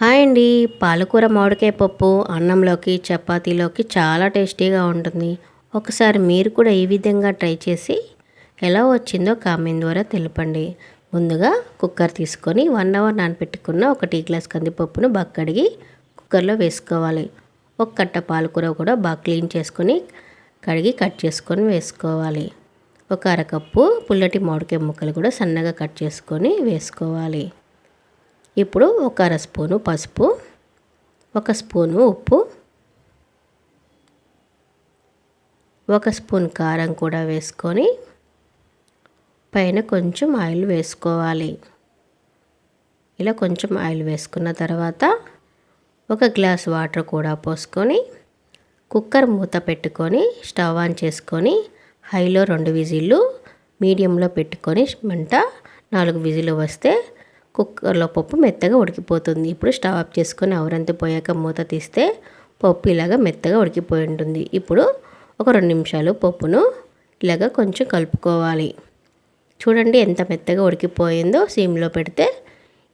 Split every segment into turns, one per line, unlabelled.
Hi అండి. పాలకూర మామిడికాయ పప్పు అన్నంలోకి చపాతీలోకి చాలా టేస్టీగా ఉంటుంది. ఒకసారి మీరు కూడా ఈ విధంగా ట్రై చేసి ఎలా వచ్చిందో కామెంట్ ద్వారా తెలపండి. ముందుగా కుక్కర్ తీసుకొని వన్ అవర్ నానపెట్టుకున్న ఒక టీ గ్లాస్ కందిపప్పును బాగా కడిగి కుక్కర్లో వేసుకోవాలి. ఒక కట్ట పాలకూర కూడా బాగా క్లీన్ చేసుకొని కడిగి కట్ చేసుకొని వేసుకోవాలి. ఒక అరకప్పు పుల్లటి మామిడికాయ ముక్కలు కూడా సన్నగా కట్ చేసుకొని వేసుకోవాలి. ఇప్పుడు ఒక అర స్పూను పసుపు ఒక స్పూను ఉప్పు ఒక స్పూన్ కారం కూడా వేసుకొని పైన కొంచెం ఆయిల్ వేసుకోవాలి. ఇలా కొంచెం ఆయిల్ వేసుకున్న తర్వాత ఒక గ్లాస్ వాటర్ కూడా పోసుకొని కుక్కర్ మూత పెట్టుకొని స్టవ్ ఆన్ చేసుకొని హైలో రెండు విజిల్లు మీడియంలో పెట్టుకొని మంట నాలుగు విజిల్లు వస్తే కుక్కర్లో పప్పు మెత్తగా ఉడికిపోతుంది. ఇప్పుడు స్టవ్ ఆఫ్ చేసుకొని అవరంతి పోయాక మూత తీస్తే పప్పు ఇలాగ మెత్తగా ఉడికిపోయి ఉంటుంది. ఇప్పుడు ఒక రెండు నిమిషాలు పప్పును ఇలాగ కొంచెం కలుపుకోవాలి. చూడండి ఎంత మెత్తగా ఉడికిపోయిందో సీమ్లో పెడితే.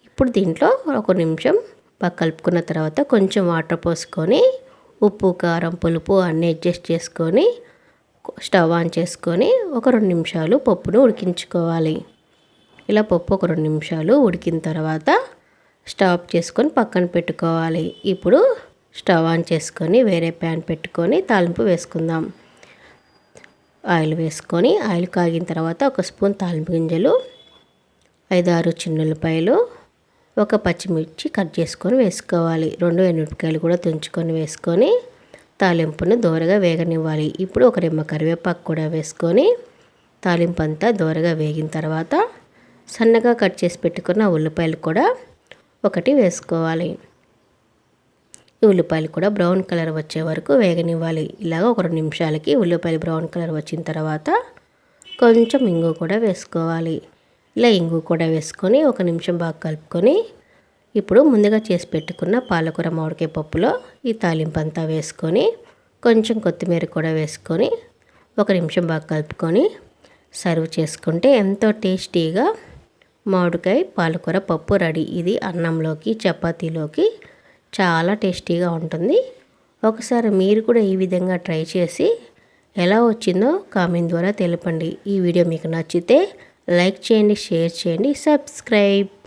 ఇప్పుడు దీంట్లో ఒక నిమిషం బాగా కలుపుకున్న తర్వాత కొంచెం వాటర్ పోసుకొని ఉప్పు కారం పులుపు అన్నీ అడ్జస్ట్ చేసుకొని స్టవ్ ఆన్ చేసుకొని ఒక రెండు నిమిషాలు పప్పును ఉడికించుకోవాలి. ఇలా పప్పు ఒక రెండు నిమిషాలు ఉడికిన తర్వాత స్టవ్ చేసుకొని పక్కన పెట్టుకోవాలి. ఇప్పుడు స్టవ్ ఆన్ చేసుకొని వేరే ప్యాన్ పెట్టుకొని తాలింపు వేసుకుందాం. ఆయిల్ వేసుకొని ఆయిల్ కాగిన తర్వాత ఒక స్పూన్ తాలింపు గింజలు ఐదారు చిన్నులపాయలు ఒక పచ్చిమిర్చి కట్ చేసుకొని వేసుకోవాలి. రెండు ఎనిమిరపకాయలు కూడా తుంచుకొని వేసుకొని తాలింపును దోరగా వేగనివ్వాలి. ఇప్పుడు ఒక రెమ్మ కరివేపాకు కూడా వేసుకొని తాలింపు అంతా దోరగా వేగిన తర్వాత సన్నగా కట్ చేసి పెట్టుకున్న ఉల్లిపాయలు కూడా ఒకటి వేసుకోవాలి. ఈ ఉల్లిపాయలు కూడా బ్రౌన్ కలర్ వచ్చే వరకు వేగనివ్వాలి. ఇలాగ ఒక రెండు నిమిషాలకి ఉల్లిపాయలు బ్రౌన్ కలర్ వచ్చిన తర్వాత కొంచెం ఇంగు కూడా వేసుకోవాలి. ఇలా ఇంగు కూడా వేసుకొని ఒక నిమిషం బాగా కలుపుకొని ఇప్పుడు ముందుగా చేసి పెట్టుకున్న పాలకూర మామిడికాయ పప్పులో ఈ తాలింపు అంతా వేసుకొని కొంచెం కొత్తిమీర కూడా వేసుకొని ఒక నిమిషం బాగా కలుపుకొని సర్వ్ చేసుకుంటే ఎంతో టేస్టీగా మామిడికాయ పాలకూర పప్పు రెడీ. ఇది అన్నంలోకి చపాతీలోకి చాలా టేస్టీగా ఉంటుంది. ఒకసారి మీరు కూడా ఈ విధంగా ట్రై చేసి ఎలా వచ్చిందో కామెంట్ ద్వారా తెలపండి. ఈ వీడియో మీకు నచ్చితే లైక్ చేయండి షేర్ చేయండి సబ్స్క్రైబ్.